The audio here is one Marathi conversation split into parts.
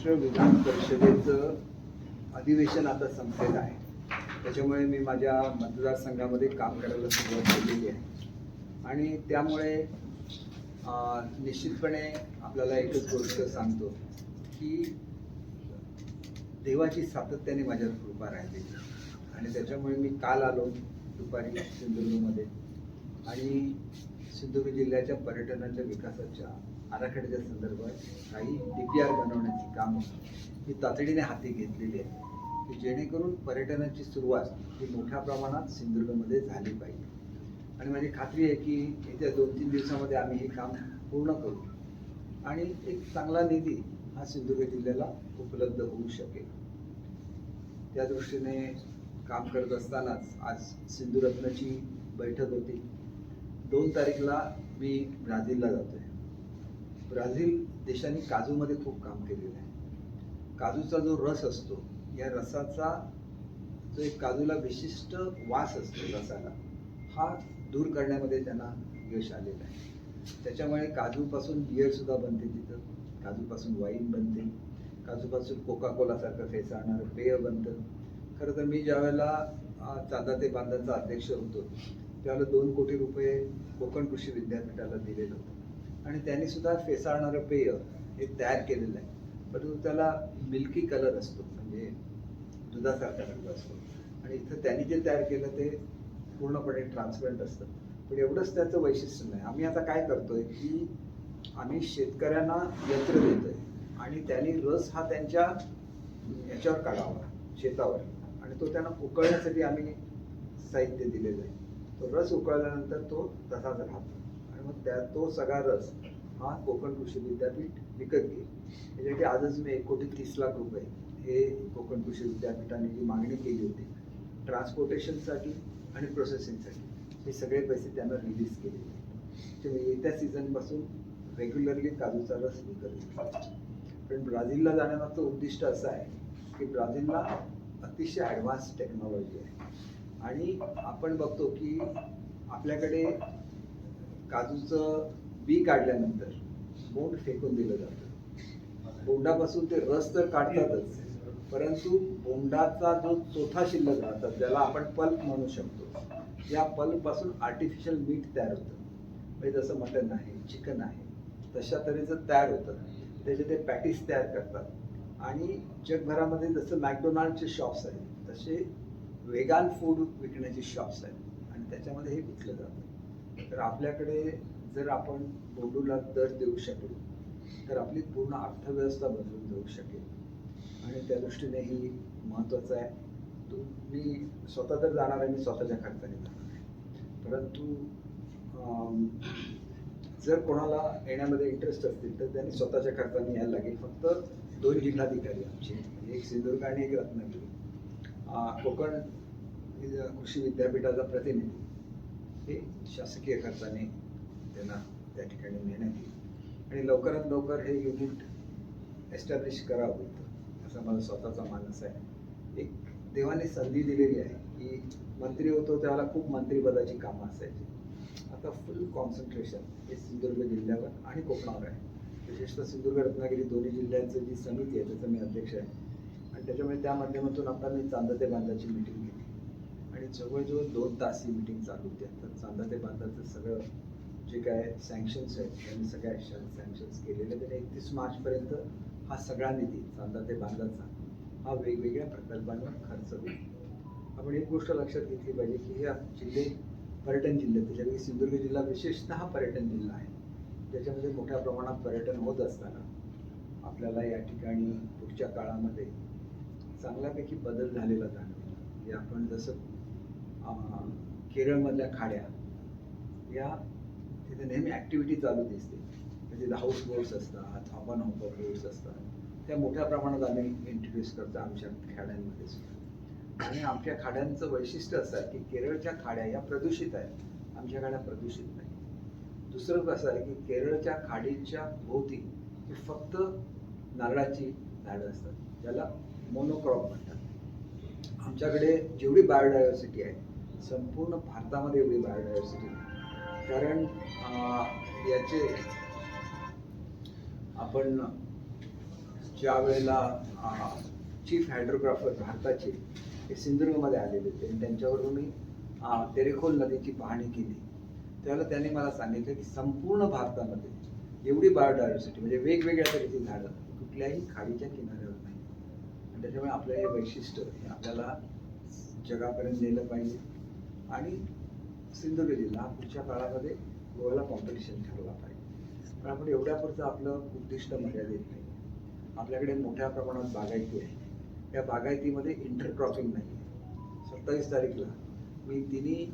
महाराष्ट्र विधान परिषदेचं अधिवेशन आता संपलेलं आहे. त्याच्यामुळे मी माझ्या मतदारसंघामध्ये काम करायला सुरुवात केलेली आहे. आणि त्यामुळे निश्चितपणे आपल्याला एकच गोष्ट सांगतो की देवाची सातत्याने माझ्यावर कृपा राहिलेली आणि त्याच्यामुळे मी काल आलो दुपारी सिंधुदुर्गमध्ये. आणि सिंधुदुर्ग जिल्ह्याच्या पर्यटनाच्या विकासाच्या आराखड्याच्या संदर्भात काही डी पी आर बनवण्याची कामं ही तातडीने हाती घेतलेली आहे की जेणेकरून पर्यटनाची सुरुवात ही मोठ्या प्रमाणात सिंधुदुर्गमध्ये झाली पाहिजे. आणि माझी खात्री आहे की येत्या दोन तीन दिवसामध्ये आम्ही हे काम पूर्ण करू. आणि एक चांगला निधी हा सिंधुदुर्ग जिल्ह्याला उपलब्ध होऊ शकेल. त्या दृष्टीने काम करत असतानाच आज सिंधुरत्नची बैठक होती. दोन तारीखला मी ब्राझीलला जातो आहे ब्राझील देशाने काजूमध्ये खूप काम केलेलं आहे. काजूचा जो रस असतो या रसाचा जो एक काजूला विशिष्ट वास असतो रसाला हा दूर करण्यामध्ये त्यांना यश आलेलं आहे. त्याच्यामुळे काजूपासून बिअरसुद्धा बनते तिथं काजूपासून वाईन बनते काजूपासून कोका कोलासारखं फेसाळणारं पेय बनतं. खरं तर मी ज्यावेळेला चांदा ते बांधाचा अध्यक्ष होतो त्यावेळेला दोन कोटी रुपये कोकण कृषी विद्यापीठाला दिलेलं होतं. आणि त्यांनी सुद्धा फेसाळणारं पेय हे तयार केलेलं आहे. परंतु त्याला मिल्की कलर असतो म्हणजे दुधासारखा रंग असतो. आणि इथं त्यांनी जे तयार केलं ते पूर्णपणे ट्रान्सपरंट असतं. पण एवढंच त्याचं वैशिष्ट्य नाही. आम्ही आता काय करतोय की आम्ही शेतकऱ्यांना यंत्र देतोय आणि त्यांनी रस हा त्यांच्या याच्यावर काढावा शेतावर. आणि तो त्यांना उकळण्यासाठी आम्ही साहित्य दिलेलं आहे. तो रस उकळल्यानंतर तो तसाच राहतो. आणि मग त्या तो सगळा रस हा कोकण कृषी विद्यापीठ विकत घेईल. म्हणजे त्याच्यासाठी आजच मी एक कोटी तीस लाख रुपये हे कोकण कृषी विद्यापीठाने जी मागणी केली होती ट्रान्सपोर्टेशनसाठी आणि प्रोसेसिंगसाठी हे सगळे पैसे त्यांना रिलीज केले. होते त्यामुळे येत्या सीझनपासून रेग्युलरली काजूचा रस विकत पण ब्राझीलला जाण्यामागचं उद्दिष्ट असं आहे की ब्राझीलला अतिशय ॲडव्हान्स टेक्नॉलॉजी आहे. आणि आपण बघतो की आपल्याकडे काजूचं बी काढल्यानंतर बोंड फेकून दिलं जातं. बोंडापासून ते रस तर काढतातच. परंतु बोंडाचा जो चोथा शिल्लक राहतात ज्याला आपण पल्प म्हणू शकतो या पल्पपासून आर्टिफिशियल मीठ तयार होतं. म्हणजे जसं मटन आहे चिकन आहे तशा तऱ्हेचं तयार होतं. त्याचे ते पॅटीस तयार करतात. आणि जगभरामध्ये जसं मॅकडोनाल्डचे शॉप्स आहेत तसे वेगान फूड विकण्याचे शॉप्स आहेत. आणि त्याच्यामध्ये हे विकलं जातं. तर आपल्याकडे जर आपण बोंडूला दर देऊ शकलो तर आपली पूर्ण अर्थव्यवस्था बदलून जाऊ शकेल. आणि त्या दृष्टीने ही महत्त्वाचं आहे. तुम्ही स्वतः तर जाणार आहे मी स्वतःच्या खर्चाने जाणार आहे. परंतु अं, जर कोणाला येण्यामध्ये इंटरेस्ट असतील तर त्यांनी स्वतःच्या खर्चाने यायला लागेल. फक्त दोन जिल्हाधिकारी आमचे म्हणजे एक सिंधुदुर्ग आणि एक रत्नागिरी. कोकण कृषी विद्यापीठाचा प्रतिनिधी. हे शासकीय खर्चाने त्यांना त्या ठिकाणी नेण्यात येईल. आणि लवकरात लवकर हे युनिट एस्टॅब्लिश करावं इथं असा माझा स्वतःचा मानस आहे. एक देवाने संधी दिलेली आहे की मंत्री होतो त्याला खूप मंत्रिपदाची कामं असायची. आता फुल कॉन्सन्ट्रेशन हे सिंधुदुर्ग जिल्ह्यावर आणि कोकणावर आहे. विशेषतः सिंधुदुर्ग रत्नागिरी दोन्ही जिल्ह्यांचं जी समिती आहे त्याचा मी अध्यक्ष आहे. आणि त्याच्यामुळे त्या माध्यमातून आता मी चांदा ते बांधाची मिटिंग घेतली जवळजवळ दोन तास ही मिटिंग चालू होती. तर चांदा ते बांधाचं सगळं जे काय सँक्शन्स आहेत त्यांनी सगळ्या सँक्शन्स केलेले तर एकतीस मार्चपर्यंत हा सगळा निधी चांदा ते बांधाचा हा वेगवेगळ्या प्रकल्पांवर खर्च होईल. आपण एक गोष्ट लक्षात घेतली पाहिजे की हे जिल्हे पर्यटन जिल्हे त्याच्यापैकी सिंधुदुर्ग जिल्हा विशेषतः हा पर्यटन जिल्हा आहे. ज्याच्यामध्ये मोठ्या प्रमाणात पर्यटन होत असताना आपल्याला या ठिकाणी पुढच्या काळामध्ये चांगल्यापैकी बदल झालेला जाणवेल. की आपण जसं केरळमधल्या खाड्या या तिथे नेहमी ॲक्टिव्हिटी चालू दिसते. म्हणजे हाऊस बोट्स असतात हॉपन हॉपर बोट्स असतात. त्या मोठ्या प्रमाणात आम्ही इंट्रोड्यूस करतो आमच्या खाड्यांमध्ये सुद्धा. आणि आमच्या खाड्यांचं वैशिष्ट्य असं आहे की केरळच्या खाड्या या प्रदूषित आहेत. आमच्या खाड्या प्रदूषित नाही दुसरं कसं आहे की केरळच्या खाडीच्या भोवती ही फक्त नारळाची झाडं असतात. ज्याला मोनोक्रॉप म्हणतात. आमच्याकडे जेवढी बायोडायव्हर्सिटी आहे संपूर्ण भारतामध्ये एवढी बायोडायव्हर्सिटी कारण याचे आपण ज्या वेळेला चीफ हायड्रोग्राफर भारताचे हे सिंधुदुर्गमध्ये आलेले होते आणि त्यांच्याबरोबर मी तेरेखोल नदीची पाहणी केली. त्यावेळेला त्यांनी मला सांगितलं की संपूर्ण भारतामध्ये एवढी बायोडायव्हर्सिटी म्हणजे वेगवेगळ्या तऱ्हेची झाडं कुठल्याही खाडीच्या किनाऱ्यावर नाही. आणि त्याच्यामुळे आपलं हे वैशिष्ट्य हे आपल्याला जगापर्यंत नेलं पाहिजे. आणि सिंधुदुर्ग जिल्हा हा पुढच्या काळामध्ये गोव्याला कॉम्पिटिशन ठरवला पाहिजे. पण आपण एवढ्यापुरतं आपलं उद्दिष्ट मर्यादित नाही. आपल्याकडे मोठ्या प्रमाणात बागायती आहे. या बागायतीमध्ये इंटरक्रॉपिंग नाही आहे सत्तावीस तारीखला मी तिन्ही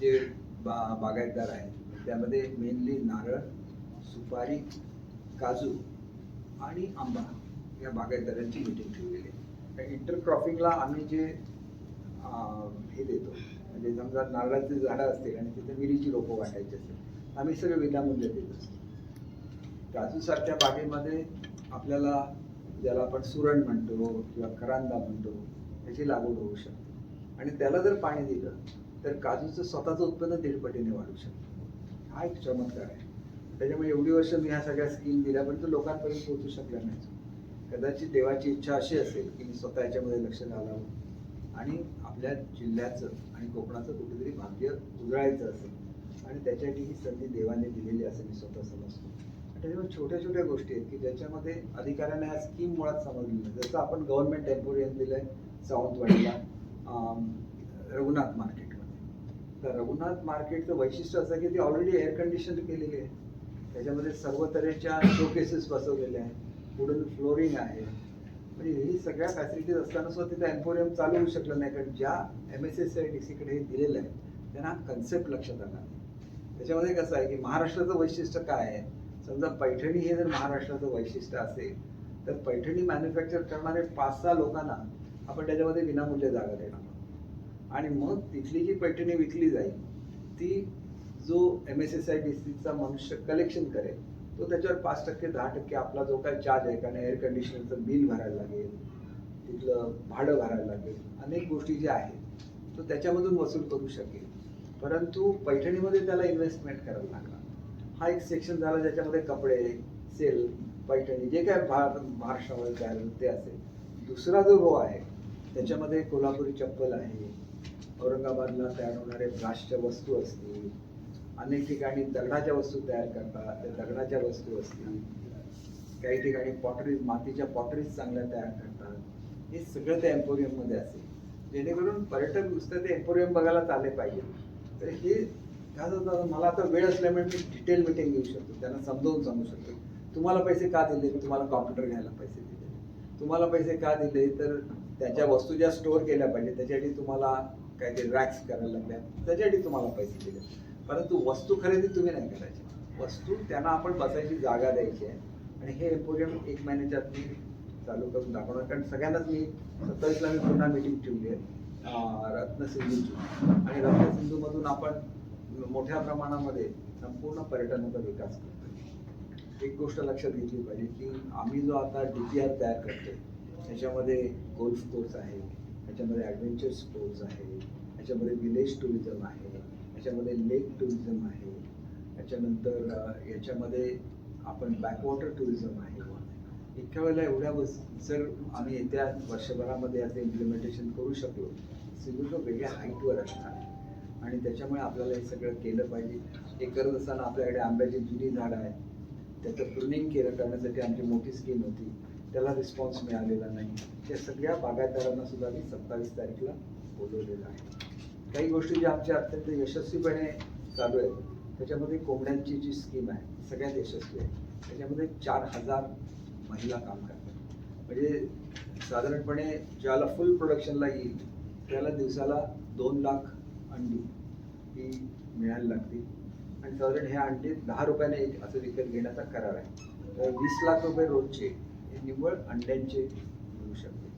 जे बा बागायतदार आहेत त्यामध्ये मेनली नारळ सुपारी काजू आणि आंबा या बागायतदारांची मिटिंग ठेवलेली आहे. त्या इंटरक्रॉपिंगला आम्ही जे हे देतो. म्हणजे समजा नारळाची झाडं असतील आणि तिथे मिरीची रोपं वाटायची असतील आम्ही सगळे विनामूल्य देत. असतो काजूसारख्या बागेमध्ये आपल्याला ज्याला आपण सुरण म्हणतो किंवा करांदा म्हणतो त्याची लागवड होऊ शकते. आणि त्याला जर पाणी दिलं तर काजूचं स्वतःचं उत्पन्न दीडपटीने वाढू शकतं. हा एक चमत्कार आहे. त्याच्यामुळे एवढी वर्ष मी ह्या सगळ्या स्कीम दिल्या पण तो लोकांपर्यंत पोहोचू शकल्या नाही. कदाचित देवाची इच्छा अशी असेल की मी स्वतः याच्यामध्ये लक्ष घालावं. आणि आपल्या जिल्ह्याचं आणि कोकणाचं कुठेतरी भाग्य उजळायचं असेल. आणि त्याच्यासाठी ही संधी देवाने दिलेली असं मी स्वतः समजतो. त्याच्यामुळे छोट्या छोट्या गोष्टी आहेत की ज्याच्यामध्ये अधिकाऱ्यांना ह्या स्कीम मुळात समजली नाही. जसं आपण गव्हर्नमेंट टेम्पोरियम दिलं आहे सावंतवाडीला रघुनाथ मार्केटमध्ये. तर रघुनाथ मार्केटचं वैशिष्ट्य असं की ती ऑलरेडी एअर कंडिशन केलेली आहे. त्याच्यामध्ये सर्व तऱ्हेच्या शोकेसेस बसवलेले आहेत. वुडन फ्लोरिंग आहे. म्हणजे ही सगळ्या फॅसिलिटीज असताना सुद्धा तिथं एम्पोरियम चालू होऊ शकलं नाही कारण ज्या M S S I D सीकडे हे दिलेलं आहे त्यांना हा कन्सेप्ट लक्षात आला त्याच्यामध्ये कसं आहे की महाराष्ट्राचं वैशिष्ट्य काय आहे? समजा पैठणी हे जर महाराष्ट्राचं वैशिष्ट्य असेल तर पैठणी मॅन्युफॅक्चर करणारे पाच सहा लोकांना आपण त्याच्यामध्ये विनामूल्य जागा देणार आणि मग तिथली जी पैठणी विकली जाईल ती जो M S S I D सीचा मनुष्य कलेक्शन करेल तो त्याच्यावर पाच टक्के दहा टक्के आपला जो काही चार्ज आहे कारण एअर कंडिशनरचं बिल भरायला लागेल तिथलं भाडं भरायला लागेल अनेक गोष्टी ज्या आहेत तो त्याच्यामधून वसूल करू शकेल. परंतु पैठणीमध्ये त्याला इन्व्हेस्टमेंट करायला लागणार. हा एक सेक्शन झाला ज्याच्यामध्ये कपडे सेल पैठणी जे काय भा महाराष्ट्रामध्ये तयार ते असेल. दुसरा जो रो आहे त्याच्यामध्ये कोल्हापुरी चप्पल आहे औरंगाबादला तयार होणारे ब्राशच्या वस्तू असतील अनेक ठिकाणी दगडाच्या वस्तू तयार करतात. त्या दगडाच्या वस्तू असतील काही ठिकाणी पॉटरीज मातीच्या पॉटरीज चांगल्या तयार करतात. हे सगळं त्या एम्पोरियममध्ये असेल. जेणेकरून पर्यटक नुसतं ते एम्पोरियम बघायला चालले पाहिजे. तर हे काय होतं मला आता वेळ असल्यामुळे मी डिटेल मिटिंग घेऊ शकतो. त्यांना समजावून सांगू शकतो. तुम्हाला पैसे का दिले? तुम्हाला कॉम्प्युटर घ्यायला पैसे दिले. तुम्हाला पैसे का दिले? तर त्याच्या वस्तू ज्या स्टोअर केल्या पाहिजे त्याच्यासाठी तुम्हाला काहीतरी रॅक्स करायला लागल्या. त्याच्यासाठी तुम्हाला पैसे दिले. परंतु वस्तू खरेदी तुम्ही नाही करायची. वस्तू त्यांना आपण बसायची जागा द्यायची आहे. आणि हे एम्पोरियम एक महिन्याच्या आत मी चालू करून दाखवणार. कारण सगळ्यांनाच मी सत्तावीसला मी पुन्हा मिटिंग ठेवली आहे. रत्नसिंधूची. आणि रत्नसिंधूमधून आपण मोठ्या प्रमाणामध्ये संपूर्ण पर्यटनाचा विकास करतो एक गोष्ट लक्षात घेतली पाहिजे की आम्ही जो आता डी पी आर तयार करतोय त्याच्यामध्ये गोल्फ कोर्स आहे त्याच्यामध्ये ॲडव्हेंचर स्पोर्ट्स आहे त्याच्यामध्ये विलेज टुरिझम आहे याच्यामध्ये लेक टुरिझम आहे. याच्यानंतर याच्यामध्ये आपण बॅकवॉटर टुरिझम आहे. इतक्या वेळेला एवढ्या वस जर आम्ही येत्या वर्षभरामध्ये याचं इम्प्लिमेंटेशन करू शकलो सिंधुदुर्ग वेगळ्या हाईटवर असणार. आणि त्याच्यामुळे आपल्याला हे सगळं केलं पाहिजे. हे करत असताना आपल्याकडे आंब्याची जुनी झाडं आहेत. त्याचं प्रुनिंग केलं करण्यासाठी आमची मोठी स्कीम होती. त्याला रिस्पॉन्स मिळालेला नाही. त्या सगळ्या बागायतदारांना सुद्धा मी सत्तावीस तारीखला बोलवलेलं आहे. काही गोष्टी ज्या आमच्या अत्यंत यशस्वीपणे चालू आहेत. त्याच्यामध्ये कोंबड्यांची जी स्कीम आहे सगळ्यात यशस्वी आहे. त्याच्यामध्ये चार हजार महिला काम करतात. म्हणजे साधारणपणे ज्याला फुल प्रोडक्शनला येईल त्याला दिवसाला दोन लाख अंडी ही मिळायला लागतील. आणि साधारण ह्या अंडी दहा रुपयाने एक असं विकत घेण्याचा करार आहे. तर वीस लाख रुपये रोजचे हे निव्वळ अंड्यांचे मिळू शकते.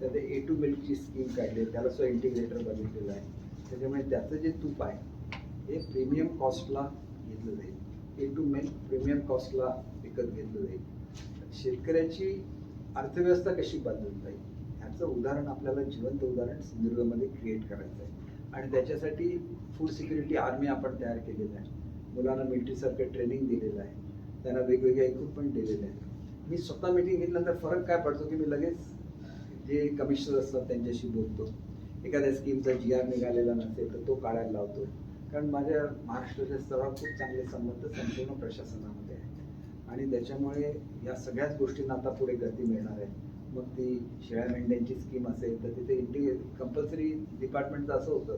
तर ते ए टू मिल्कची स्कीम काढली त्याला सो इंटिग्रेटर बघितलेलं आहे. त्याच्यामुळे त्याचं जे तूप आहे हे प्रीमियम कॉस्टला घेतलं जाईल. ए टू मेन प्रीमियम कॉस्टला विकत घेतलं जाईल. शेतकऱ्याची अर्थव्यवस्था कशी बदलत जाईल ह्याचं उदाहरण आपल्याला जिवंत उदाहरण सिंधुदुर्गमध्ये क्रिएट करायचं आहे. आणि त्याच्यासाठी फूड सिक्युरिटी आर्मी आपण तयार केलेलं आहे. मुलांना मिलिटरीसारखं ट्रेनिंग दिलेलं आहे. त्यांना वेगवेगळे इक्विपमेंट दिलेले आहेत मी स्वतः मिटिंग घेतल्यानंतर फरक काय पडतो की मी लगेच जे कमिशनर असतात त्यांच्याशी बोलतो. एखाद्या स्कीमचा जी आर निघालेला नसेल तर तो काढायला लावतो. कारण माझ्या महाराष्ट्राच्या स्तरावर खूप चांगले संबंध संपूर्ण प्रशासनामध्ये आहेत. आणि त्याच्यामुळे या सगळ्याच गोष्टींना आता पुढे गती मिळणार आहे. मग ती शेळ्या मेंढ्यांची स्कीम असेल तर तिथे इंटिग्रे कंपल्सरी डिपार्टमेंटचं असं होतं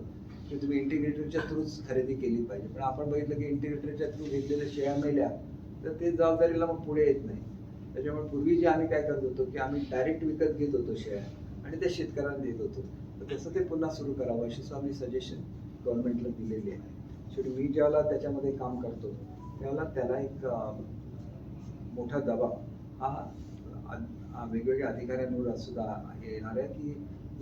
की तुम्ही इंटिग्रेटरच्या थ्रूच खरेदी केली पाहिजे. पण आपण बघितलं की इंटिग्रेटरच्या थ्रू घेतलेल्या शेळ्या मेल्या तर ते जबाबदारीला मग पुढे येत नाही. त्याच्यामुळे पूर्वी जे आम्ही काय करत होतो की आम्ही डायरेक्ट विकत घेत होतो शेळ्या आणि त्या शेतकऱ्यांना देत होतो. तर तसं ते पुन्हा सुरू करावं अशी स्वामी सजेशन गव्हर्नमेंटला दिलेली आहे. शेवटी मी ज्यावेळेला त्याच्यामध्ये काम करतो त्यावेळेला त्याला एक मोठा दबाव. हा वेगवेगळ्या अधिकाऱ्यांवर सुद्धा येणार आहे की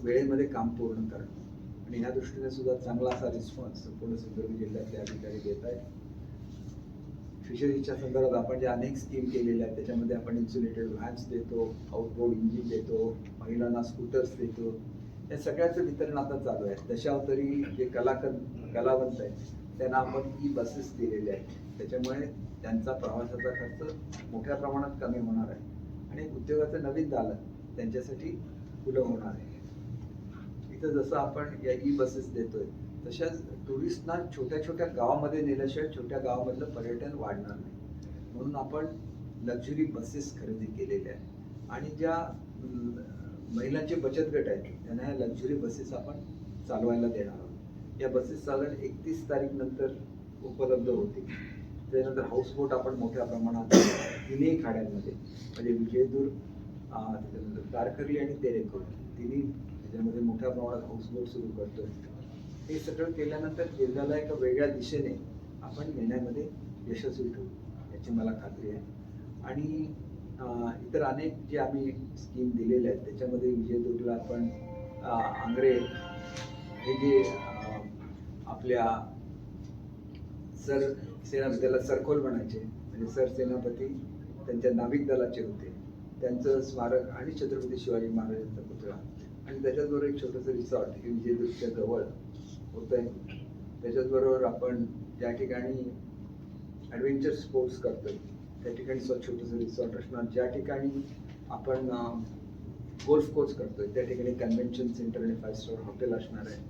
वेळेमध्ये काम पूर्ण करणं आणि ह्या दृष्टीने सुद्धा चांगला असा रिस्पॉन्स संपूर्ण सिंधुदुर्ग जिल्ह्यातले अधिकारी देत आहेत. फिशरीजच्या संदर्भात आपण ज्या अनेक स्कीम केलेल्या आहेत त्याच्यामध्ये आपण इन्सुलेटेड व्हॅन्स देतो आउटबोर्ड इंजिन देतो महिलांना स्कूटर्स देतो. या सगळ्याचं वितरण आता चालू आहे. दशावतरी जे कलाकंद कलावंत आहेत त्यांना आपण ई बसेस दिलेले आहेत. त्याच्यामुळे त्यांचा प्रवासाचा खर्च मोठ्या प्रमाणात कमी होणार आहे. आणि उद्योगाचं नवीन दालन त्यांच्यासाठी खुलं होणार आहे. इथं जसं आपण या ई बसेस देतोय तशाच टुरिस्टना छोट्या छोट्या गावामध्ये नेल्याशिवाय छोट्या गावामधलं पर्यटन वाढणार नाही. म्हणून आपण लक्झरी बसेस खरेदी केलेल्या आहेत. आणि ज्या महिलांचे बचत गट आहेत त्यांना ह्या लक्झरी बसेस आपण चालवायला देणार आहोत. या बसेस साधारण एकतीस तारीख नंतर उपलब्ध होतील. त्यानंतर हाऊसबोट आपण मोठ्या प्रमाणात तिन्ही खाड्यांमध्ये. म्हणजे विजयदुर्ग त्याच्यानंतर तारकर्ली आणि तेरेखोल. तिन्ही त्याच्यामध्ये मोठ्या प्रमाणात हाऊसबोट सुरू करतो हे सगळं केल्यानंतर जिल्ह्याला एका वेगळ्या दिशेने आपण नेण्यामध्ये यशस्वी ठरू याची मला खात्री आहे. आणि इतर अनेक जे आम्ही स्कीम दिलेल्या आहेत त्याच्यामध्ये विजयदुर्गला आपण आंग्रे हे जे आपल्या सर सेना त्याला सरखोल म्हणायचे म्हणजे सरसेनापती त्यांच्या नाविक दलाचे होते. त्यांचं स्मारक आणि छत्रपती शिवाजी महाराजांचा पुतळा. आणि त्याच्याचबरोबर एक छोटंसं रिसॉर्ट हे विजयदुर्गच्या जवळ होत आहे त्याच्याचबरोबर आपण ज्या ठिकाणी ॲडव्हेंचर स्पोर्ट्स करतोय त्या ठिकाणी स्वतः छोटंसं रिसॉर्ट असणार. ज्या ठिकाणी आपण गोल्फ कोर्स करतोय त्या ठिकाणी कन्व्हेन्शन सेंटर आणि फाईव्ह स्टार हॉटेल असणार आहे.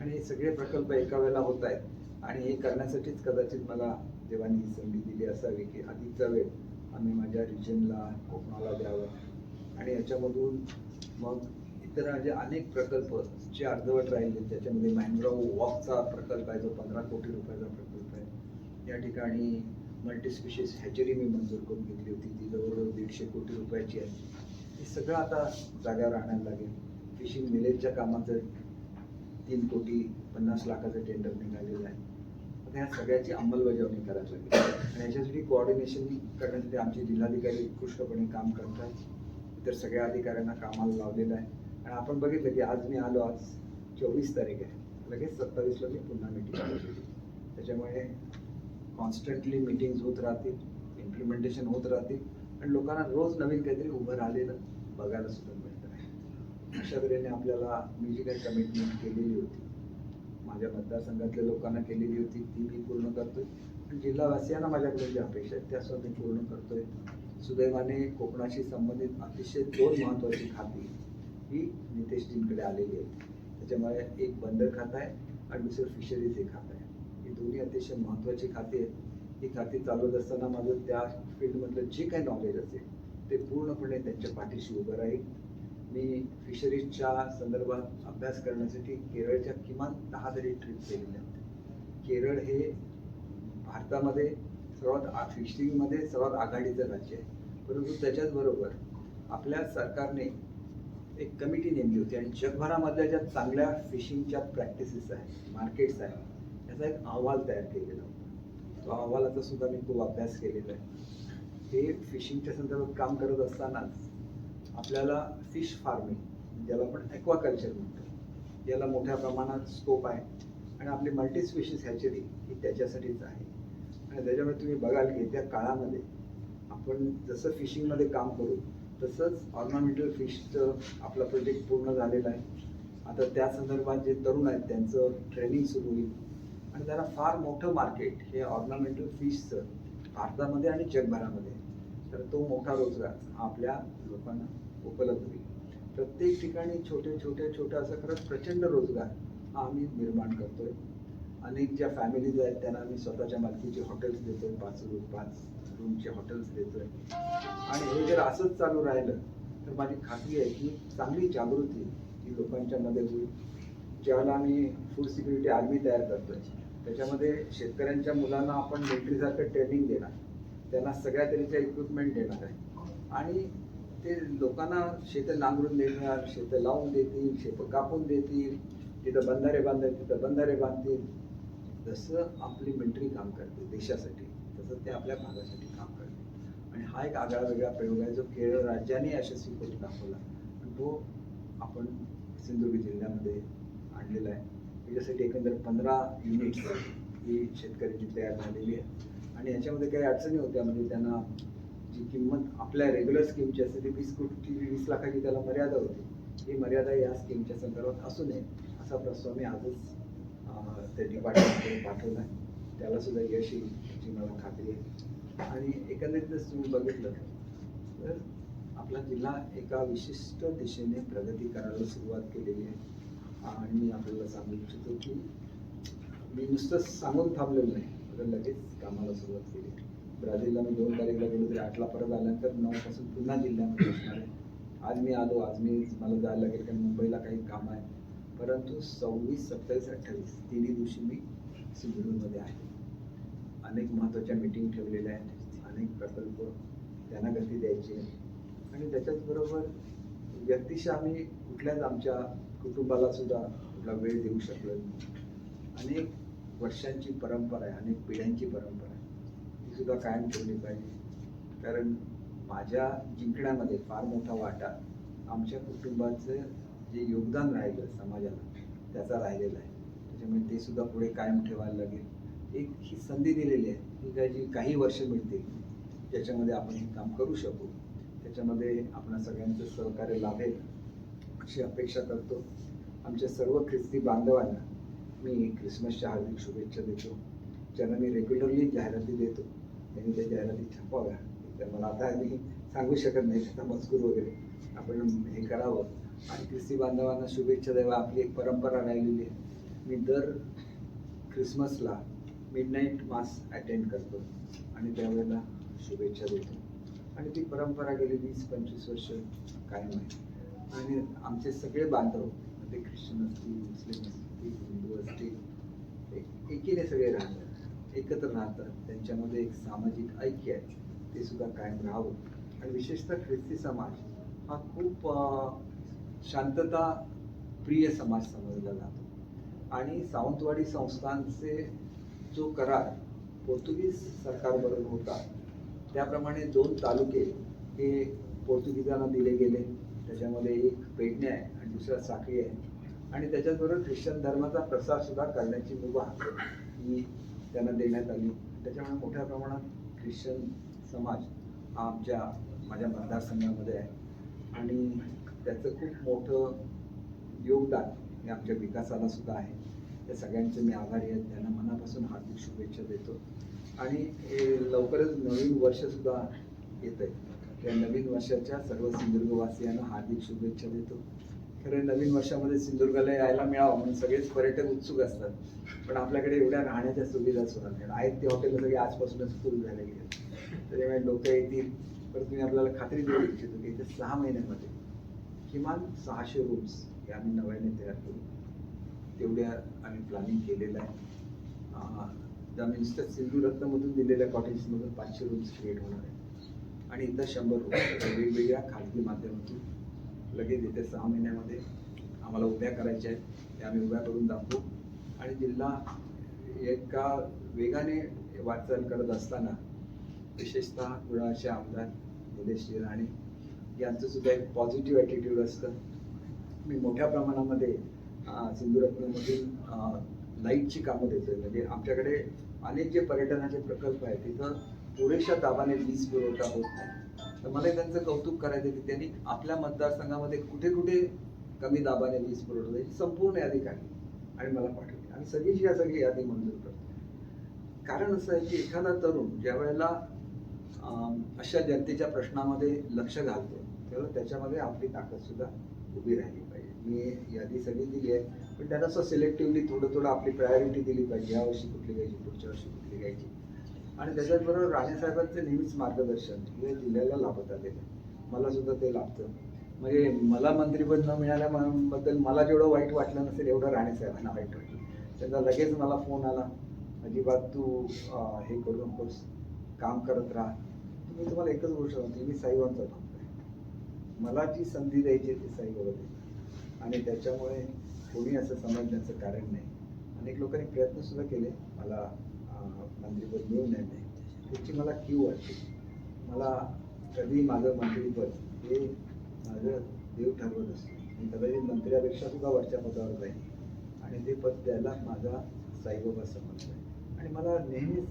आणि हे सगळे प्रकल्प एका वेळेला होत आहेत. आणि हे करण्यासाठीच कदाचित मला देवानी ही संधी दिली असावी की अधिकचा वेळ आम्ही माझ्या रिजनला कोकणाला द्यावं. आणि याच्यामधून मग इतर जे अनेक प्रकल्प जे अर्धवट राहिले त्याच्यामध्ये मॅनग्रोव्ह वॉकचा प्रकल्प आहे जो पंधरा कोटी रुपयाचा प्रकल्प आहे. या ठिकाणी मल्टीस्पेशियस हॅचरी मी मंजूर करून घेतली होती. ती जवळजवळ दीडशे कोटी रुपयाची आहे. हे सगळं आता जाग्यावर आणायला लागेल. फिशिंग विलेजच्या कामाचं तीन कोटी पन्नास लाखाचं टेंडर निघालेलं आहे. आता ह्या सगळ्याची अंमलबजावणी करायला लागेल. आणि याच्यासाठी कोऑर्डिनेशन करण्यासाठी आमचे जिल्हाधिकारी उत्कृष्टपणे काम करत आहेत इतर सगळ्या अधिकाऱ्यांना कामाला लावलेलं आहे. आणि आपण बघितलं की आज मी आलो आज चोवीस तारीख आहे. लगेच सत्तावीसला मी पुन्हा मिटिंग त्याच्यामुळे कॉन्स्टंटली मिटिंग्स होत राहतील इम्प्लिमेंटेशन होत राहतील. आणि लोकांना रोज नवीन काहीतरी उभं राहिलेलं बघायला सुद्धा मिळतं आहे अशा तऱ्हेने आपल्याला मी जी काही कमिटमेंट केलेली होती माझ्या मतदारसंघातल्या लोकांना केलेली होती ती मी पूर्ण करतोय. आणि जिल्हावासियांना माझ्याकडून ज्या अपेक्षा आहेत त्या सुद्धा मी पूर्ण करतोय. सुदैवाने कोकणाशी संबंधित अतिशय दोन महत्त्वाची खाती ही नितेशजींकडे आलेली आहेत. त्याच्यामुळे एक बंदर खातं आहे आणि दुसरं फिशरीज हे खातं आहे. ही दोन्ही अतिशय महत्त्वाची खाती आहेत. ही खाती चालवत असताना माझं त्या फील्डमधलं जे काही नॉलेज असेल ते पूर्णपणे त्यांच्या पाठीशी उभं राहील. मी फिशरीजच्या संदर्भात अभ्यास करण्यासाठी केरळच्या किमान दहा तरी ट्रिप केलेल्या आहेत. केरळ हे भारतामध्ये सर्वात आ फिशिंगमध्ये सर्वात आघाडीचं राज्य आहे. परंतु त्याच्याचबरोबर आपल्या सरकारने एक कमिटी नेमली होती आणि जगभरामधल्या ज्या चांगल्या फिशिंगच्या प्रॅक्टिसेस आहेत मार्केट्स आहेत याचा एक अहवाल तयार केलेला होता. तो अहवालाचा सुद्धा मी खूप अभ्यास केलेला आहे. हे फिशिंगच्या संदर्भात काम करत असतानाच आपल्याला फिश फार्मिंग ज्याला आपण ॲक्वाकल्चर म्हणतो याला मोठ्या प्रमाणात स्कोप आहे आणि आपली मल्टी स्पेशीस हॅचरी ही त्याच्यासाठीच आहे. आणि त्याच्यामुळे तुम्ही बघाल की त्या काळामध्ये आपण जसं फिशिंगमध्ये काम करू तसंच ऑर्नामेंटल फिशचं आपला प्रोजेक्ट पूर्ण झालेला आहे. आता त्या संदर्भात जे तरुण आहेत त्यांचं ट्रेनिंग सुरू होईल. आणि त्याला फार मोठं मार्केट हे ऑर्नामेंटल फिशचं भारतामध्ये आणि जगभरामध्ये. तर तो मोठा रोजगार आपल्या लोकांना उपलब्ध होईल. प्रत्येक ठिकाणी छोटे छोटे छोटे असं खरंच प्रचंड रोजगार हा आम्ही निर्माण करतोय. अनेक ज्या फॅमिलीज आहेत त्यांना आम्ही स्वतःच्या मालकीचे हॉटेल्स देतोय पाच रूम पाच रूमचे हॉटेल्स देतोय. आणि हे जर असंच चालू राहिलं तर माझी खात्री आहे की चांगली जागृती ही लोकांच्या मध्ये होईल. ज्यावेळेला आम्ही फूड सिक्युरिटी आर्मी तयार करतोय. त्याच्यामध्ये शेतकऱ्यांच्या मुलांना आपण मिलिटरीसारखं ट्रेनिंग देणार. त्यांना सगळ्या तऱ्हेच्या इक्विपमेंट देणार आहे. आणि ते लोकांना शेतं नांगरून देणार शेतं लावून देतील शेतं कापून देतील तिथं बंधारे बांधतील तिथं बंधारे बांधतील. जसं आपली मिलिटरी काम करते देशासाठी तसं ते आपल्या भागासाठी काम करते. आणि हा एक आगळा वेगळा प्रयोग आहे जो केरळ राज्याने यशस्वी करून दाखवला. तो आपण सिंधुदुर्ग जिल्ह्यामध्ये आणलेला आहे. याच्यासाठी एकंदर पंधरा युनिट्स ही शेतकऱ्यांची तयार झालेली आहे. आणि याच्यामध्ये काही अडचणी होत्या म्हणजे त्यांना जी किंमत आपल्या रेग्युलर स्कीमची असते ती वीस कोटी वीस लाखाची त्याला मर्यादा होती. ही मर्यादा या स्कीमच्या संदर्भात असू नये असा प्रस्ताव मी आजच अं, त्या डिपार्टमेंटकडे पाठवला आहे. त्याला सुद्धा यश येईल याची मला खात्री आहे. आणि एकंदरीतच तुम्ही बघितलं तर आपला जिल्हा एका विशिष्ट दिशेने प्रगती करायला सुरुवात केलेली आहे. आणि मी आपल्याला सांगू इच्छितो की मी नुसतं सांगून थांबलेलं नाही. तर लगेच कामाला सुरुवात केली. ब्राझीलला मी दोन तारीखला गेलो तरी आठला परत आल्यानंतर नऊपासून पुन्हा जिल्ह्यामध्ये असणार आहे. आज मी आलो आज मी मला जायला लागेल कारण मुंबईला काही काम आहे. परंतु सव्वीस सत्तावीस अठ्ठावीस तिन्ही दिवशी मी सिंधुदुर्गमध्ये आहे. अनेक महत्त्वाच्या मीटिंग ठेवलेल्या आहेत. अनेक प्रकल्प त्यांना गती द्यायची आहे. आणि त्याच्याचबरोबर व्यक्तिशः आम्ही कुठल्याच आमच्या कुटुंबाला सुद्धा कुठला वेळ देऊ शकलो अनेक वर्षांची परंपरा आहे अनेक पिढ्यांची परंपरा आहे. ती सुद्धा कायम ठेवली पाहिजे. कारण माझ्या जिंकण्यामध्ये फार मोठा वाटा आमच्या कुटुंबाचं जे योगदान राहिलं समाजाला त्याचा राहिलेला आहे. त्याच्यामुळे ते सुद्धा पुढे कायम ठेवायला लागेल. एक ही संधी दिलेली आहे. ही काय जी काही वर्ष मिळतील ज्याच्यामध्ये आपण हे काम करू शकू. त्याच्यामध्ये आपणा सगळ्यांचं सहकार्य लाभेल. अशी अपेक्षा करतो. आमच्या सर्व ख्रिस्ती बांधवांना मी ख्रिसमसच्या हार्दिक शुभेच्छा देतो. ज्यांना मी रेग्युलरली जाहिराती देतो त्यांनी त्या जाहिराती छापाव्या. तर मला आता मी सांगू शकत नाही त्यांना मजकूर वगैरे. आपण हे करावं. आणि ख्रिस्ती बांधवांना शुभेच्छा द्यावा. आपली एक परंपरा राहिलेली आहे. मी दर ख्रिसमसला मिडनाईट मास अटेंड करतो आणि त्यावेळेला शुभेच्छा देतो. आणि ती परंपरा गेली वीस पंचवीस वर्ष कायम आहे. आणि आमचे सगळे बांधव ते ख्रिश्चन असतील मुस्लिम असतील हिंदू असतील एक एकीने सगळे राहतात एकत्र राहतात. त्यांच्यामध्ये एक सामाजिक ऐक्य आहे. ते सुद्धा कायम राहावं. आणि विशेषतः ख्रिस्ती समाज हा खूप शांतता प्रिय समाज समजला जातो. आणि सावंतवाडी संस्थांचे जो करार पोर्तुगीज सरकारबरोबर होता त्याप्रमाणे दोन तालुके हे पोर्तुगीजांना दिले गेले. त्याच्यामध्ये एक पेडणे आहे आणि दुसरा साखळी आहे. आणि त्याच्याचबरोबर ख्रिश्चन धर्माचा प्रसार सुद्धा करण्याची मुभा ही त्यांना देण्यात आली. त्याच्यामुळे मोठ्या प्रमाणात ख्रिश्चन समाज हा आमच्या माझ्या मतदारसंघामध्ये आहे. आणि त्याचं खूप मोठं योगदान हे आमच्या विकासाला सुद्धा आहे. त्या सगळ्यांचे मी आभारी आहेत त्यांना मनापासून हार्दिक शुभेच्छा देतो. आणि हे लवकरच नवीन वर्षसुद्धा येत आहे त्या नवीन वर्षाच्या सर्व सिंधुदुर्गवासियांना हार्दिक शुभेच्छा देतो. खरं नवीन वर्षामध्ये सिंधुदुर्गला यायला मिळावं म्हणून सगळेच पर्यटक उत्सुक असतात. पण आपल्याकडे एवढ्या राहण्याच्या सुविधा सुद्धा नाही आहेत ते हॉटेल सगळे आजपासूनच फुल झाले गेले त्याच्यामुळे लोक येतील परत तुम्ही आपल्याला खात्री देऊ इच्छितो की इथे सहा महिन्यामध्ये किमान सहाशे रूम्स हे आम्ही नव्याने तयार करू. तेवढ्या आम्ही प्लॅनिंग केलेलं आहे. त्या आम्ही नुसत्या दिलेल्या कॉटेजमधून पाचशे रूम्स क्रिएट होणार आहे. आणि इथं शंभर रुपये. वेगवेगळ्या खाजगी माध्यमातून लगेच येत्या सहा महिन्यामध्ये. आम्हाला उभ्या करायच्या आहेत. त्या आम्ही उभ्या करून दाखवू. आणि जिल्हा एका वेगाने वाटचाल करत असताना विशेषतः कुळाचे आमदार निलेश राणे यांचं सुद्धा एक पॉझिटिव्ह ॲटिट्यूड असतं. मी मोठ्या प्रमाणामध्ये सिंधुदुर्गमधील लाईटची कामं देतोय. म्हणजे आमच्याकडे अनेक जे पर्यटनाचे प्रकल्प आहेत तिथं पुरेशा दाबाने वीज पुरवठा होत नाही. तर मला त्यांचं कौतुक करायचं की त्यांनी आपल्या मतदारसंघामध्ये कुठे कुठे कमी दाबाने वीज पुरवठा याची संपूर्ण यादी काढली आणि मला पाठवली. आणि सगळीची या सगळी यादी मंजूर करतो. कारण असं आहे की एखादा तरुण ज्या वेळेला अशा जनतेच्या प्रश्नामध्ये लक्ष घालतो तेव्हा त्याच्यामध्ये आपली ताकद सुद्धा उभी राहिली पाहिजे. मी यादी सगळी दिली आहे पण त्याला असं सिलेक्टिव्हली थोडं थोडं आपली प्रायोरिटी दिली पाहिजे. यावर्षी कुठली घ्यायची पुढच्या वर्षी कुठली घ्यायची. आणि त्याच्याचबरोबर राणेसाहेबांचं नेहमीच मार्गदर्शन हे जिल्ह्याला लाभत आलेलं आहे. मला सुद्धा ते लाभतं. म्हणजे मला मंत्रीपद न मिळाल्याबद्दल मला जेवढं वाईट वाटलं नसेल एवढं राणेसाहेबांना वाईट वाटलं. त्यांचा लगेच मला फोन आला अजिबात तू हे करू नकोस काम करत राहा. मी तुम्हाला एकच गोष्ट सांगते मी साईबांचा भक्त आहे. मला जी संधी द्यायची ती साईबाबा देतात. आणि त्याच्यामुळे कोणी असं समजण्याचं कारण नाही. अनेक लोकांनी प्रयत्न सुद्धा केले. मला मंत्रीपद मिळू नये नाही. त्याची मला क्यू वाटते मला कधी माझं मंत्रीपद हे माझं देव ठरवत असतो. मी कदाचित मंत्र्यापेक्षा सुद्धा वरच्या पदावर जाईल आणि ते पद द्यायला माझा साईबाबा समज आहे. आणि मला नेहमीच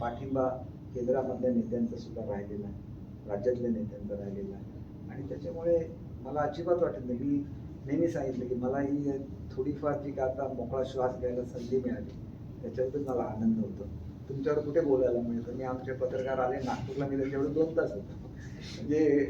पाठिंबा केंद्रामधल्या नेत्यांचा सुद्धा राहिलेला आहे. राज्यातल्या नेत्यांचा राहिलेला आहे. आणि त्याच्यामुळे मला अजिबात वाटत नाही. मी नेहमी सांगितलं की मला ही थोडीफार जी का आता मोकळा श्वास घ्यायला संधी मिळाली त्याच्याबद्दल मला आनंद होतो. तुमच्यावर कुठे बोलायला मिळतं? मी आमचे पत्रकार आले नागपूरला मी तेवढे दोन तास होतो. म्हणजे